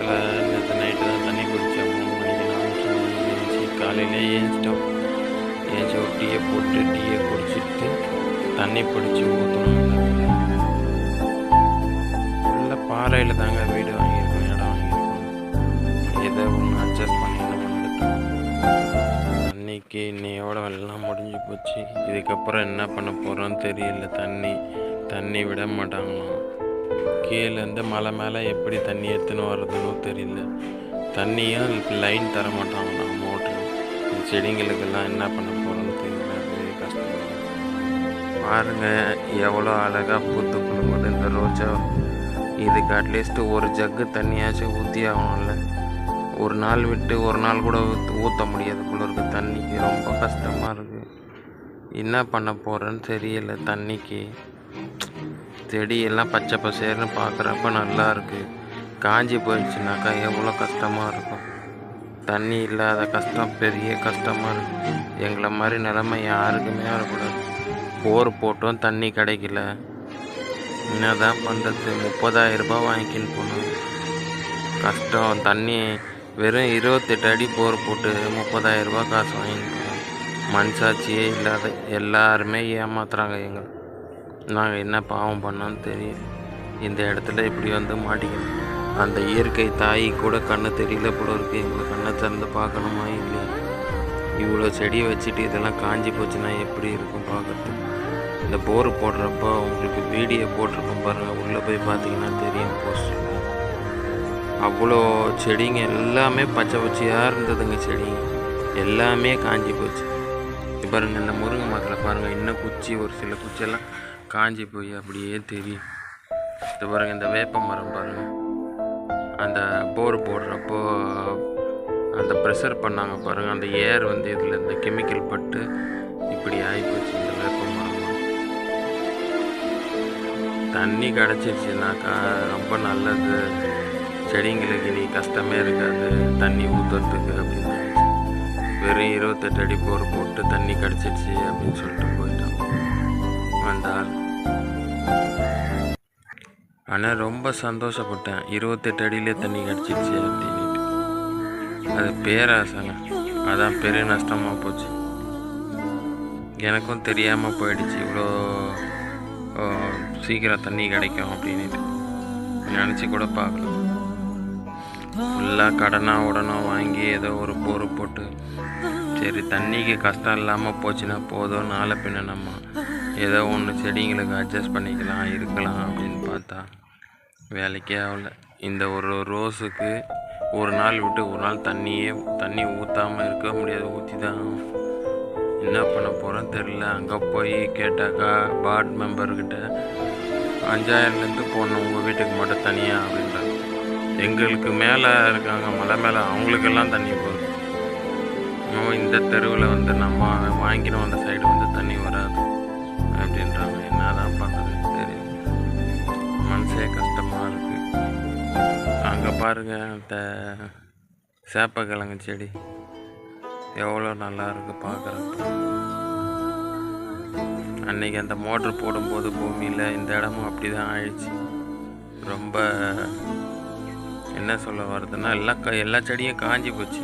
நேரத்தில் நேற்று நைட்டு தான் தண்ணி குடித்தேன் மூணு மணிக்கு நாலு ஏஞ்சி காலையிலே ஏஞ்சிட்டோம். ஏஞ்சி ஒரு டீயை போட்டு டீயை குடிச்சிட்டு தண்ணி பிடிச்சி ஊற்றணும் ஃபுல்லாக பாறையில் தாங்க வீடு வாங்கியிருக்கோம் இடம் வாங்கியிருக்கோம். எதை ஒன்று அட்ஜஸ்ட் பண்ணி என்ன பண்ணிட்டோம் தண்ணிக்கு இன்னையோட எல்லாம் முடிஞ்சு போச்சு. இதுக்கப்புறம் என்ன பண்ண போகிறோன்னு தெரியல. தண்ணி தண்ணி விட மாட்டாங்களாம். கீழேருந்து மலை மேலே எப்படி தண்ணி எடுத்துன்னு வர்றதுன்னு தெரியல. தண்ணியும் லைன் தர மாட்டாங்களாம் மோட்ரு செடிங்களுக்கெல்லாம் என்ன பண்ண போகிறோன்னு தெரியல. அது கஷ்டம் பாருங்கள் எவ்வளோ அழகாக பூத்து குழுங்குது இந்த ரோஜா. இதுக்கு அட்லீஸ்ட் ஒரு ஜக்கு தண்ணியாச்சும் ஊற்றி ஆகணும்ல. ஒரு நாள் விட்டு ஒரு நாள் கூட ஊற்ற முடியாது குளிருக்கு தண்ணிக்கு ரொம்ப கஷ்டமாக இருக்குது என்ன பண்ண போகிறேன்னு தெரியல தண்ணிக்கு. செடியெல்லாம் பச்சை பசேர்னு பார்க்குறப்ப நல்லா இருக்குது காஞ்சி போயிடுச்சுனாக்கா எவ்வளோ கஷ்டமாக இருக்கும். தண்ணி இல்லாத கஷ்டம் பெரிய கஷ்டமாக இருக்கும் எங்களை மாதிரி நிலமை யாருக்குமே வரக்கூடாது. போர் போட்டும் தண்ணி கிடைக்கல. என்ன தான் பண்ணுறது முப்பதாயிரம் ரூபாய் வாங்கிக்கின்னு போனோம் கஷ்டம். தண்ணி வெறும் இருபத்தெட்டு அடி போர் போட்டு முப்பதாயிரம் ரூபாய் காசு வாங்கிட்டு மண்சாட்சியே இல்லாத எல்லாருமே ஏமாத்துறாங்க எங்களை. நாங்கள் என்ன பாவம் பண்ணோன்னு தெரியும் இந்த இடத்துல இப்படி வந்து மாட்டிக்கணும். அந்த இயற்கை தாய் கூட கண்ணு தெரியல போல இருக்கு. எங்களை கண்ணை திறந்து பார்க்கணுமா இல்லையா? இவ்வளோ செடியை வச்சுட்டு இதெல்லாம் காஞ்சி போச்சுன்னா எப்படி இருக்கும் பார்க்கறது இந்த போர் போடுறப்போ உங்களுக்கு வீடியோ போட்டிருக்கோம் பாருங்கள் உள்ளே போய் பார்த்தீங்கன்னா தெரியும் போஸ்டர் அவ்வளோ செடிங்க எல்லாமே பச்சை பச்சையாக இருந்ததுங்க செடிங்க எல்லாமே காஞ்சி போச்சு. பாருங்கள் இந்த முருங்கை மரத்தில் பாருங்கள் இன்னும் குச்சி ஒரு சில குச்சியெல்லாம் காஞ்சி போய் அப்படியே தெரியும் இது பாருங்கள் இந்த வேப்ப மரம் பாருங்கள் அந்த போர் போடுறப்போ அந்த ப்ரெஷர் பண்ணாங்க பாருங்கள் அந்த ஏர் வந்து இதில் இந்த கெமிக்கல் பட்டு இப்படி ஆகிப்போச்சு இந்த வேப்ப மரம். தண்ணி கிடச்சிருச்சுனாக்கா ரொம்ப நல்லது. செடிங்களுக்கு நீ கஷ்டமே இருக்காது. தண்ணி ஊற்றுறதுக்கு அப்படின்னு வெறும் இருபத்தெட்டு அடி போர் போட்டு தண்ணி கிடச்சிருச்சு அப்படின்னு சொல்லிட்டு போயிட்டான் வந்தால் ஆனால் ரொம்ப சந்தோஷப்பட்டேன். இருபத்தெட்டு அடியிலே தண்ணி கிடச்சிருச்சு அப்படின்ட்டு அது பேராசைங்க அதான் பெரிய நஷ்டமாக போச்சு. எனக்கும் தெரியாமல் போயிடுச்சு. இவ்வளோ சீக்கிரம் தண்ணி கிடைக்கும் அப்படின்ட்டு நினச்சி கூட பார்க்கல. ஃபுல்லாக கடனாக உடனே வாங்கி ஏதோ ஒரு போர் போட்டு. சரி தண்ணிக்கு கஷ்டம் இல்லாமல் போச்சுன்னா போதும். நாளை பின்ன நம்ம ஏதோ ஒன்று செடிங்களுக்கு அட்ஜஸ்ட் பண்ணிக்கலாம் இருக்கலாம் அப்படின்னு பார்த்தா வேலைக்கே ஆகல. இந்த ஒரு ரோஸுக்கு ஒரு நாள் விட்டு ஒரு நாள் தண்ணியே தண்ணி ஊற்றாமல் இருக்க முடியாது ஊற்றி தான் என்ன பண்ண போகிறோம் தெரில அங்கே போய் கேட்டாக்கா வார்டு மெம்பர்கிட்ட அஞ்சாயிரம்லேருந்து போடணும் உங்கள் வீட்டுக்கு மட்டும் தனியாக அப்படின்றாங்க. எங்களுக்கு மேலே இருக்காங்க மலை மேலே அவங்களுக்கெல்லாம் தண்ணி போகுது இந்த தெருவில் வந்து நம்ம வாங்கினோம் அந்த சைடு வந்து தண்ணி வராது. அப்படின்றாங்க. என்னதான் பண்ணுறதுன்னு தெரியல. மனசே கஷ்டமாக இருக்குது அங்கே பாருங்க அந்த சேப்பக்கிழங்கு செடி. எவ்வளோ நல்லா இருக்கு பார்க்குறப்ப அன்னைக்கு அந்த மோட்ரு போடும்போது பூமியில் இந்த இடமும் அப்படி தான் ஆயிடுச்சு. ரொம்ப என்ன சொல்ல வருதுன்னா எல்லா க- எல்லா செடியும் காஞ்சி போச்சு.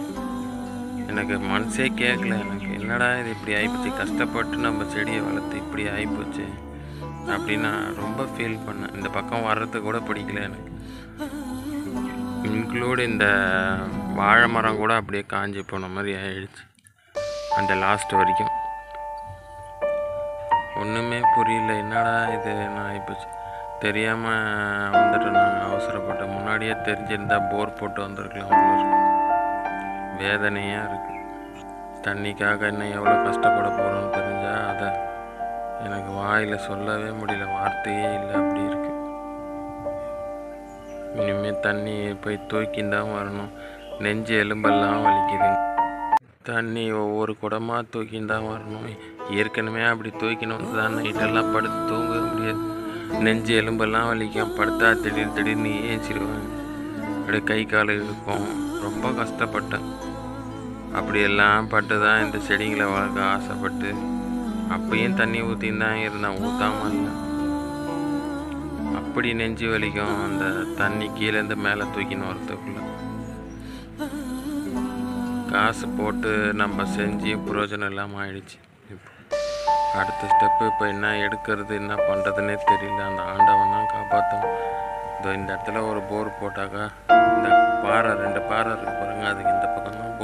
எனக்கு மனசே கேட்கல எனக்கு. என்னடா இது இப்படி ஆகிப்போச்சு கஷ்டப்பட்டு நம்ம செடியை வளர்த்து இப்படி ஆகிப்போச்சு அப்படின்னு நான் ரொம்ப ஃபீல் பண்ணேன். இந்த பக்கம் வர்றது கூட பிடிக்கல எனக்கு. இன்க்ளூட் இந்த வாழை மரம் கூட அப்படியே காஞ்சி போன மாதிரி ஆயிடுச்சு. அந்த லாஸ்ட் வரைக்கும். ஒன்றுமே புரியல. என்னடா இது? நான் ஆகிப்போச்சு தெரியாமல் வந்துட்டு நான். அவசரப்பட்டேன். முன்னாடியே தெரிஞ்சிருந்தால் போர் போட்டு வந்திருக்கலாம் வேதனையாக இருக்குது தண்ணிக்காக இன்னும் எவ்வளோ கஷ்டப்பட போகிறோன்னு தெரிஞ்சால் அதை எனக்கு வாயில் சொல்லவே முடியல. வார்த்தையே இல்லை அப்படி இருக்கு. இனிமேல் தண்ணி போய் தூக்கின்னு தான் வரணும். நெஞ்சு எலும்பெல்லாம் வலிக்குது. தண்ணி ஒவ்வொரு குடமாக தூக்கின்னு தான் வரணும். ஏற்கனவே அப்படி தூக்கின்னு வந்து தான் நைட்டெல்லாம் படுத்து தூங்க முடியாது. நெஞ்சு எலும்பெல்லாம் வலிக்கும். படுத்தா திடீர் திடீர்னு ஏஞ்சிடுவேன் அப்படியே கை கால் இருக்கும் ரொம்ப கஷ்டப்பட்டேன். அப்படியெல்லாம் பட்டு தான் இந்த செடிங்களை வளர்க்க ஆசைப்பட்டு அப்பயும் தண்ணி ஊற்றின்னு தான் இருந்தேன் ஊற்றாம இல்லை. அப்படி நெஞ்சு வலிக்கும் அந்த தண்ணி கீழேருந்து மேலே தூக்கின்னு வரத்துக்குள்ள காசு போட்டு நம்ம செஞ்சு பிரயோஜனம் இல்லாமல் ஆயிடுச்சு. இப்போ அடுத்த ஸ்டெப்பு இப்போ என்ன எடுக்கிறது என்ன பண்ணுறதுனே தெரியல. அந்த ஆண்டவன் தான் காப்பாற்றணும் இதோ இந்த இடத்துல ஒரு போர் போட்டாக்கா இந்த பாறை ரெண்டு பாறை இருக்கு பாருங்க அதுக்கு இந்த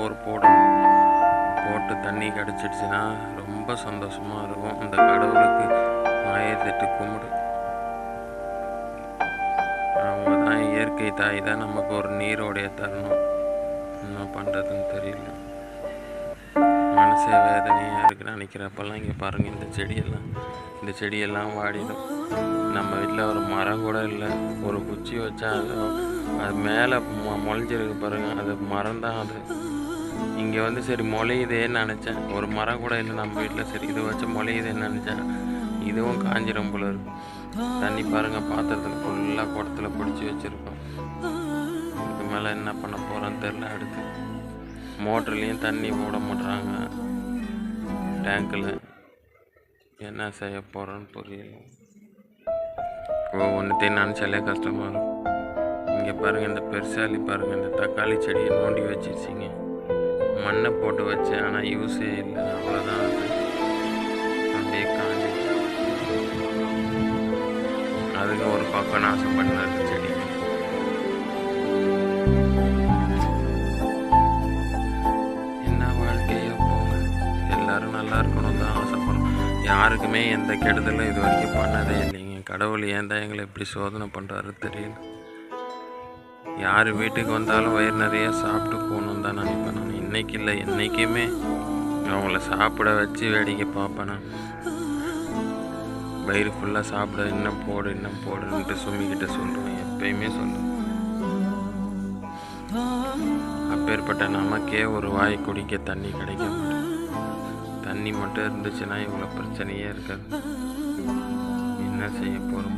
போர் போடணும் போட்டு தண்ணி கிடச்சிடுச்சுன்னா ரொம்ப சந்தோஷமாக இருக்கும். அந்த கடவுளுக்கு ஆயிரத்தெட்டு கும்பிடு. அவங்க தான் இயற்கை தாய் தான் நமக்கு ஒரு நீரோடைய தரணும். என்ன பண்ணுறதுன்னு தெரியல. மனசே வேதனையாக இருக்குன்னு நினைக்கிறப்பெல்லாம் இங்கே பாருங்கள் இந்த செடியெல்லாம். இந்த செடியெல்லாம் வாடிடும். நம்ம வீட்டில் ஒரு மரம் கூட இல்லை. ஒரு குச்சி வச்சா அது மேலே மொ முளைஞ்சிருக்கு பாருங்கள் அது மரம் தான் அது. இங்கே வந்து சரி முளையுதேன்னு நினச்சேன். ஒரு மரம் கூட இல்லை நம்ம வீட்டில் சரி இது வச்சு முளையுதேன்னு நினச்சேன். இதுவும் காஞ்சிரும் போல இருக்கு. தண்ணி பாருங்கள் பாத்திரத்தில் ஃபுல்லாக குடத்தில் பிடிச்சி வச்சுருக்கோம். இதுக்கு மேலே என்ன பண்ண போகிறோன்னு தெரில அடுத்து. மோட்டர்லேயும் தண்ணி போட மாட்றாங்க. டேங்கில். என்ன செய்ய போகிறோன்னு புரியல. ஒவ்வொன்றுத்தையும் நினச்சாலே கஷ்டமாக இருக்கும் இங்கே பாருங்கள் இந்த பெருசாலி பாருங்கள் இந்த தக்காளி செடியை நோண்டி வச்சிருச்சிங்க. மண்ணை போட்டு வச்சேன் ஆனால் யூஸே இல்லை. அவ்வளோதான் அது அப்படியே காஞ்சி. அதுக்கு ஒரு பக்கம் நாசம் பண்ணார் செடி. என்ன வாழ்க்கையோ போங்க. எல்லாரும் நல்லா இருக்கணும் தான் ஆசைப்படணும் யாருக்குமே எந்த கெடுதலும் இது வரைக்கும் பண்ணதே இல்லைங்க. கடவுள் ஏன் தான் எங்களை இப்படி சோதனை பண்ணுறாரு தெரியல. யார் வீட்டுக்கு வந்தாலும் வயிறு நிறைய சாப்பிட்டு போகணும் தான் நினைப்பேன் நான். இன்னைக்கு இல்லை என்றைக்குமே அவங்கள சாப்பிட வச்சு வேடிக்கை பார்ப்பேன் நான். வயிறு ஃபுல்லாக சாப்பிட இன்னும் போடு இன்னும் போடுன்ட்டு சுமிக்கிட்ட சொல்லுவேன் எப்பயுமே சொல்லுவேன். அப்பேற்பட்ட நமக்கே ஒரு வாய் குடிக்க தண்ணி கிடைக்க மாட்டேன் தண்ணி மட்டும் இருந்துச்சுன்னா இவ்வளோ பிரச்சனையே இருக்காது. என்ன செய்ய போகிறோம்